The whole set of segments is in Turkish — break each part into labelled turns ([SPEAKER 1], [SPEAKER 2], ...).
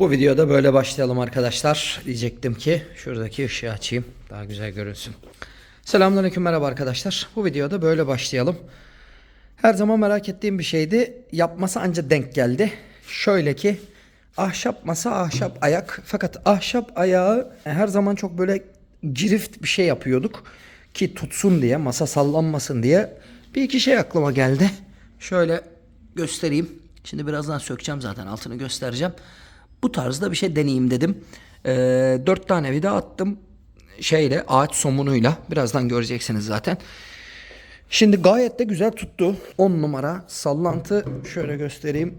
[SPEAKER 1] Bu videoda böyle başlayalım arkadaşlar. Diyecektim ki şuradaki ışığı açayım. Daha güzel görünsün. Selamünaleyküm merhaba arkadaşlar. Bu videoda böyle başlayalım. Her zaman merak ettiğim bir şeydi. Yapması anca denk geldi. Şöyle ki ahşap masa, ahşap ayak. Fakat ahşap ayağı her zaman çok böyle girift bir şey yapıyorduk. Ki tutsun diye, masa sallanmasın diye. Bir iki şey aklıma geldi. Şöyle göstereyim. Şimdi birazdan sökeceğim zaten altını göstereceğim. Bu tarzda bir şey deneyeyim dedim. Ee, dört tane vida attım. Şeyle ağaç somunuyla. Birazdan göreceksiniz zaten. Şimdi gayet de güzel tuttu. 10 numara sallantı. Şöyle göstereyim.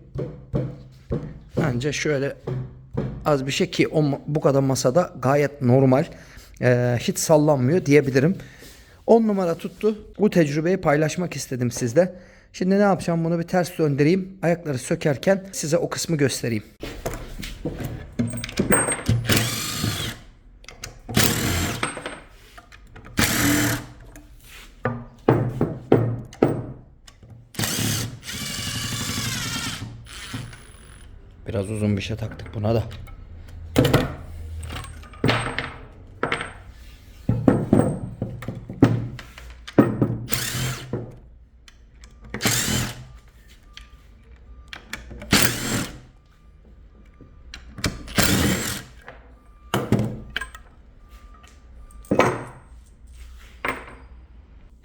[SPEAKER 1] Bence şöyle az bir şey ki o, bu kadar masada gayet normal. Ee, hiç sallanmıyor diyebilirim. 10 numara tuttu. Bu tecrübeyi paylaşmak istedim sizle. Şimdi ne yapacağım bunu bir ters döndüreyim. Ayakları sökerken size o kısmı göstereyim. Biraz uzun bir şey taktık buna da.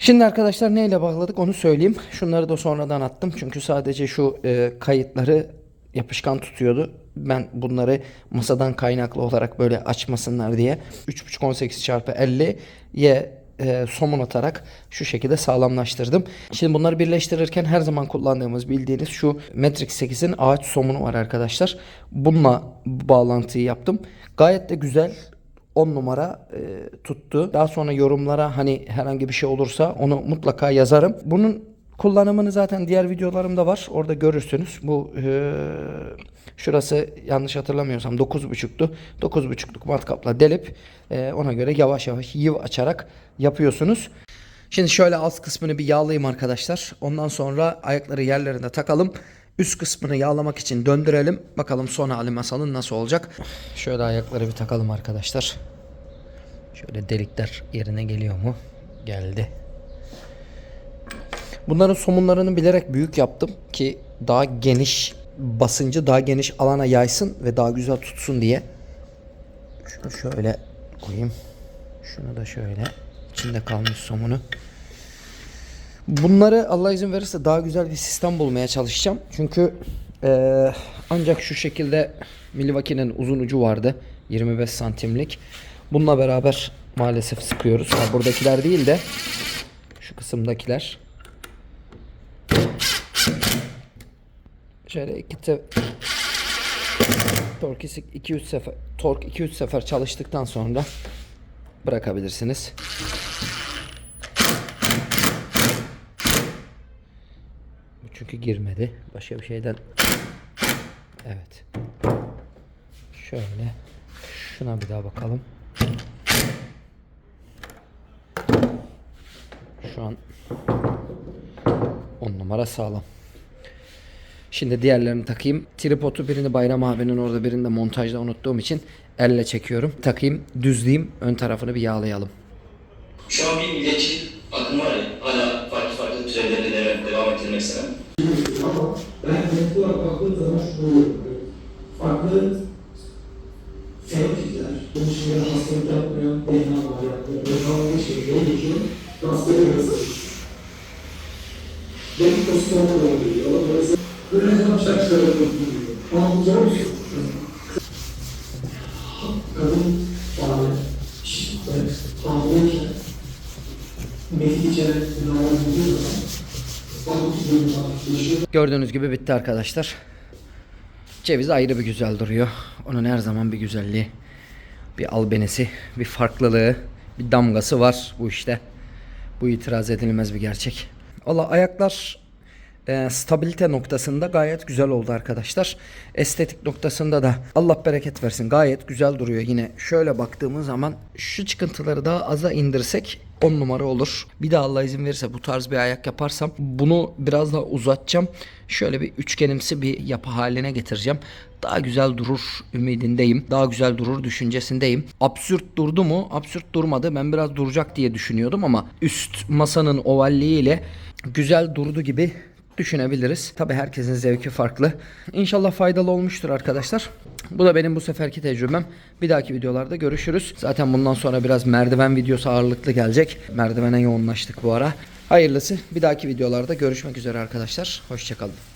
[SPEAKER 1] Şimdi arkadaşlar neyle bağladık onu söyleyeyim. Şunları da sonradan attım. Çünkü sadece şu e, kayıtları yapışkan tutuyordu. Ben bunları masadan kaynaklı olarak böyle açmasınlar diye 3.5 çarpı 50'ye e, somun atarak şu şekilde sağlamlaştırdım. Şimdi bunları birleştirirken her zaman kullandığımız bildiğiniz şu Matrix 8'in ağaç somunu var arkadaşlar. Bununla bu bağlantıyı yaptım. Gayet de güzel 10 numara e, tuttu. Daha sonra yorumlara hani herhangi bir şey olursa onu mutlaka yazarım. Bunun kullanımını zaten diğer videolarımda var. Orada görürsünüz. Bu e, şurası yanlış hatırlamıyorsam 9.5'tu. 9.5'luk matkapla delip e, ona göre yavaş yavaş yiv açarak yapıyorsunuz. Şimdi şöyle alt kısmını bir yağlayayım arkadaşlar. Ondan sonra ayakları yerlerine takalım. Üst kısmını yağlamak için döndürelim. Bakalım son hali masanın nasıl olacak. Şöyle ayakları bir takalım arkadaşlar. Şöyle delikler yerine geliyor mu? Geldi. Bunların somunlarını bilerek büyük yaptım ki daha geniş basıncı daha geniş alana yaysın ve daha güzel tutsun diye. Şunu şöyle koyayım. Şunu da şöyle içinde kalmış somunu. Bunları Allah izin verirse daha güzel bir sistem bulmaya çalışacağım. Çünkü eee, ancak şu şekilde Milwaukee'nin uzun ucu vardı. 25 santimlik. Bununla beraber maalesef sıkıyoruz. Ha, buradakiler değil de şu kısımdakiler. Şöyle iki te tork 2-3 sefer tork 2-3 sefer çalıştıktan sonra bırakabilirsiniz. Bu çünkü girmedi. Başka bir şeyden. Evet. Şöyle. Şuna bir daha bakalım. Şu an 10 numara sağlam. Şimdi diğerlerini takayım. Tripodu birini Bayram abinin orada birini de montajda unuttuğum için elle çekiyorum. Takayım, düzleyeyim. Ön tarafını bir yağlayalım.
[SPEAKER 2] Şu an bir milliyetçi akım var ya, hala istenen.
[SPEAKER 3] Ama ben net olarak baktığım zaman şu farklı fenotipler, bunun şimdi hastalık yapmıyor, DNA var yapmıyor, farklı şekilde geçiyor, rastları arası. Benim pozisyonum da oluyor, ama burası böyle zaman şarkıları oluyor. Ama bu zor bir şey. Kadın işte hamileyken Mehdi içeren günahlar buluyor
[SPEAKER 1] Gördüğünüz gibi bitti arkadaşlar. Ceviz ayrı bir güzel duruyor. Onun her zaman bir güzelliği, bir albenisi, bir farklılığı, bir damgası var bu işte. Bu itiraz edilmez bir gerçek. Valla ayaklar e, stabilite noktasında gayet güzel oldu arkadaşlar. Estetik noktasında da Allah bereket versin gayet güzel duruyor yine. Şöyle baktığımız zaman şu çıkıntıları daha aza indirsek 10 numara olur. Bir de Allah izin verirse bu tarz bir ayak yaparsam bunu biraz daha uzatacağım. Şöyle bir üçgenimsi bir yapı haline getireceğim. Daha güzel durur ümidindeyim. Daha güzel durur düşüncesindeyim. Absürt durdu mu? Absürt durmadı. Ben biraz duracak diye düşünüyordum ama üst masanın ovalliğiyle güzel durdu gibi düşünebiliriz. Tabi herkesin zevki farklı. İnşallah faydalı olmuştur arkadaşlar. Bu da benim bu seferki tecrübem. Bir dahaki videolarda görüşürüz. Zaten bundan sonra biraz merdiven videosu ağırlıklı gelecek. Merdivene yoğunlaştık bu ara. Hayırlısı. Bir dahaki videolarda görüşmek üzere arkadaşlar. Hoşçakalın.